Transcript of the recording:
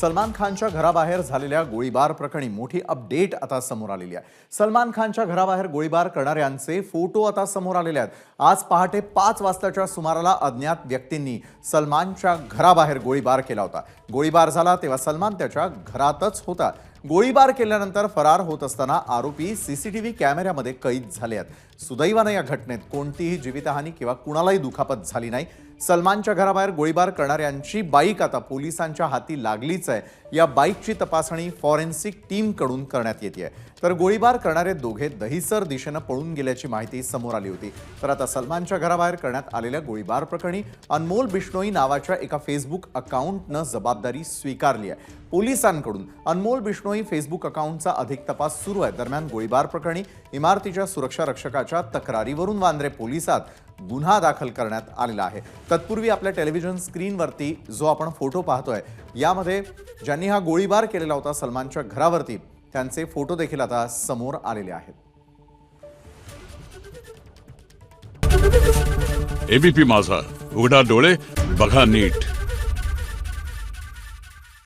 सलमान खानच्या घराबाहेर झालेल्या गोळीबार प्रकरणी मोठी अपडेट आता समोर आलेली आहे. सलमान खानच्या घराबाहेर गोळीबार करणाऱ्यांचे फोटो आता समोर आलेले आहेत. आज पहाटे पाच वाजताच्या सुमाराला अज्ञात व्यक्तींनी सलमानच्या घराबाहेर गोळीबार केला होता. गोळीबार झाला तेव्हा सलमान त्याच्या घरातच होता. गोळीबार केल्यानंतर फरार होत असताना आरोपी सीसीटीव्ही कॅमेऱ्यामध्ये कैद झाले आहेत. सुदैवानं या घटनेत कोणतीही जीवितहानी किंवा कुणालाही दुखापत झाली नाही. सलमानच्या घराबाहेर गोळीबार करणाऱ्यांची बाईक आता पोलिसांच्या हाती लागलीच आहे. या बाईकची तपासणी फॉरेन्सिक टीमकडून करण्यात येते तर गोळीबार करणारे दोघे दहिसर दिशेनं पळून गेल्याची माहिती समोर आली होती. तर आता सलमानच्या घराबाहेर करण्यात आलेल्या गोळीबार प्रकरणी अनमोल बिश्नोई नावाच्या एका फेसबुक अकाउंटनं जबाबदारी स्वीकारली आहे. पोलिसांकडून. अनमोल बिष्णोई फेसबुक अकाउंटचा अधिक तपास सुरू आहे. दरम्यान गोळीबार प्रकरणी इमारतीच्या सुरक्षा रक्षकाच्या तक्रारीवरून वांद्रे पोलिसात गुन्हा दाखल करण्यात आलेला आहे. तत्पूर्वी आपल्या टेलिव्हिजन स्क्रीनवरती जो आपण फोटो पाहतोय यामध्ये ज्यांनी हा गोळीबार केलेला होता सलमानच्या घरावरती त्यांचे फोटो देखील आता समोर आलेले आहेत. एबीपी माझा. उघडा डोळे बघा नीट.